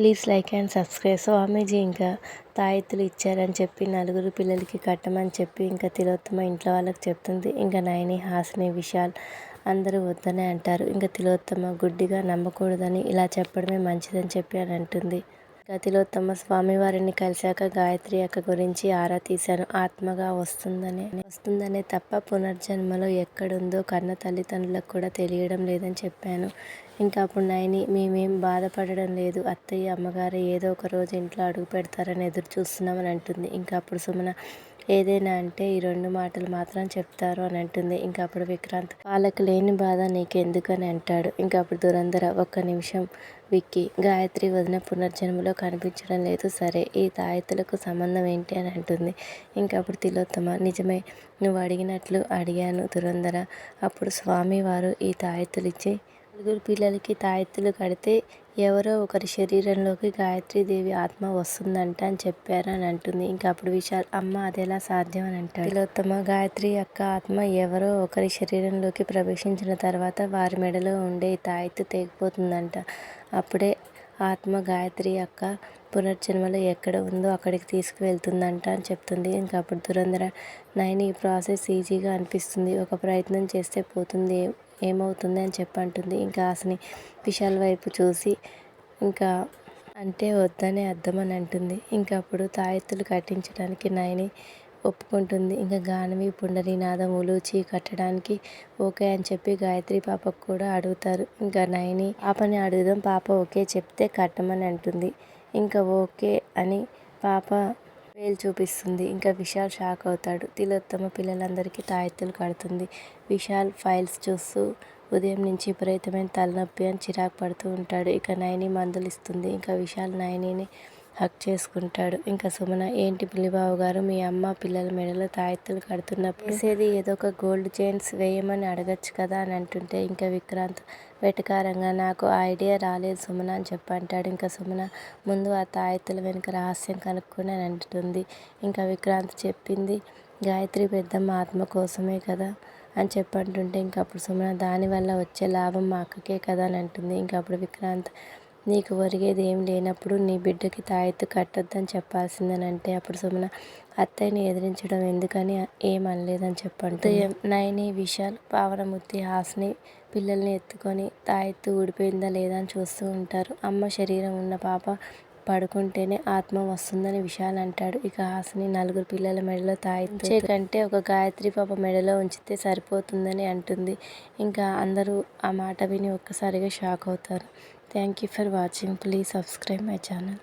Please like and subscribe. స్వామీజీ ఇంకా తాయెత్తులు ఇచ్చారని చెప్పి నలుగురు పిల్లలకి కట్టమని చెప్పి ఇంకా తిలోత్తమ ఇంట్లో వాళ్ళకి చెప్తుంది. ఇంకా నయని హాసిని విశాల్ అందరూ వద్దనే అంటారు. ఇంకా తిలోత్తమ గుడ్డిగా నమ్మకూడదని ఇలా చెప్పడమే మంచిదని చెప్పి అని అంటుంది. ఇంకా తిలోత్తమ స్వామివారిని కలిశాక గాయత్రి అక్క గురించి ఆరా తీశాను. ఆత్మగా వస్తుందనే వస్తుందనే తప్ప పునర్జన్మలో ఎక్కడుందో కన్న తల్లిదండ్రులకు కూడా తెలియడం లేదని చెప్పాను. ఇంకా అప్పుడు నైని మేమేం బాధపడడం లేదు. అత్తయ్య అమ్మగారు ఏదో ఒక రోజు ఇంట్లో అడుగు పెడతారని ఎదురు చూస్తున్నామని అంటుంది. ఇంకా అప్పుడు సుమన ఏదైనా అంటే ఈ రెండు మాటలు మాత్రం చెప్తారు అని అంటుంది. ఇంకా అప్పుడు విక్రాంత్ వాళ్ళకి లేని బాధ నీకెందుకని అంటాడు. ఇంకా అప్పుడు దురంధర ఒక్క నిమిషం విక్కీ గాయత్రి వదిన పునర్జన్మలో కనిపించడం లేదు. సరే ఈ తాయెత్తులకు సంబంధం ఏంటి అని అంటుంది. ఇంకా అప్పుడు తిలోత్తమ నిజమే నువ్వు అడిగినట్లు అడిగాను దురంధర అప్పుడు స్వామివారు ఈ తాయెత్తులు ఇచ్చి నలుగురు పిల్లలకి తాయెత్తులు కడితే ఎవరో ఒకరి శరీరంలోకి గాయత్రీదేవి ఆత్మ వస్తుందంట అని చెప్పారు అని అంటుంది. ఇంకా అప్పుడు విశాల్ అమ్మ అదెలా సాధ్యం అని అంటాడు. తిలోత్తమ గాయత్రి యొక్క ఆత్మ ఎవరో ఒకరి శరీరంలోకి ప్రవేశించిన తర్వాత వారి మెడలో ఉండే తాయెత్తు తెగిపోతుందంట. అప్పుడే ఆత్మ గాయత్రి యొక్క పునర్జన్మలో ఎక్కడ ఉందో అక్కడికి తీసుకువెళ్తుందంట అని చెప్తుంది. ఇంకా అప్పుడు దురంధర నైన్ ఈ ప్రాసెస్ ఈజీగా అనిపిస్తుంది. ఒక ప్రయత్నం చేస్తే పోతుంది. ఏమవుతుంది అని చెప్పి అంటుంది. ఇంకా హాసిని విశాల్ వైపు చూసి ఇంకా అంటే వద్దనే అర్థం అని అంటుంది. ఇంకా అప్పుడు తాయెత్తులు కట్టించడానికి నయని ఒప్పుకుంటుంది. ఇంకా గానవి పుండరీనాదం ఉలూచి కట్టడానికి ఓకే అని చెప్పి గాయత్రి పాపకు కూడా అడుగుతారు. ఇంకా నయని పాపని అడుగుదాం పాప ఓకే చెప్తే కట్టమని అంటుంది. ఇంకా ఓకే అని పాప వేలు చూపిస్తుంది. ఇంకా విశాల్ షాక్ అవుతాడు. తిలోత్తమ పిల్లలందరికీ తాయెత్తులు కడుతుంది. విశాల్ ఫైల్స్ చూస్తూ ఉదయం నుంచి విపరీతమైన తలనొప్పి అని చిరాకు పడుతూ ఉంటాడు. ఇక నయని మందులు ఇస్తుంది. ఇంకా విశాల్ నయనిని హక్ చేసుకుంటాడు. ఇంకా సుమన ఏంటి పిల్లిబాబు గారు మీ అమ్మ పిల్లల మెడలో తాయెత్తులు కడుతున్నప్పుడు వేసేది ఏదో ఒక గోల్డ్ చైన్స్ వేయమని అడగచ్చు కదా అని అంటుంటే ఇంకా విక్రాంత్ వెటకారంగా నాకు ఐడియా రాలేదు సుమన అని చెప్పంటాడు. ఇంకా సుమన ముందు ఆ తాయెత్తుల వెనుక రహస్యం కనుక్కొని అని అంటుంది. ఇంకా విక్రాంత్ చెప్పింది గాయత్రి పెద్దమ్మ ఆత్మ కోసమే కదా అని చెప్పంటుంటే ఇంకా అప్పుడు సుమన దానివల్ల వచ్చే లాభం మా అక్కకే కదా అని అంటుంది. ఇంకా అప్పుడు విక్రాంత్ నీకు ఒరిగేది ఏం లేనప్పుడు నీ బిడ్డకి తాయెత్తు కట్టొద్దని చెప్పాల్సిందని అంటే అప్పుడు సుమన అత్తయ్యని ఎదిరించడం ఎందుకని ఏం అనలేదని చెప్పంటే నయని విశాల్ పావనమూర్తి హాస్ని పిల్లల్ని ఎత్తుకొని తాయెత్తు ఊడిపోయిందా లేదా అని చూస్తూ ఉంటారు. అమ్మ శరీరం ఉన్న పాప పడుకుంటేనే ఆత్మ వస్తుందని విశాల్ అంటాడు ఇక హాసిని నలుగురు పిల్లల మెడలో తాయిచ్చే కంటే ఒక గాయత్రి పాప మెడలో ఉంచితే సరిపోతుందని అంటుంది. ఇంకా అందరూ ఆ మాట విని ఒక్కసారిగా షాక్ అవుతారు. Thank you for watching. Please subscribe my channel.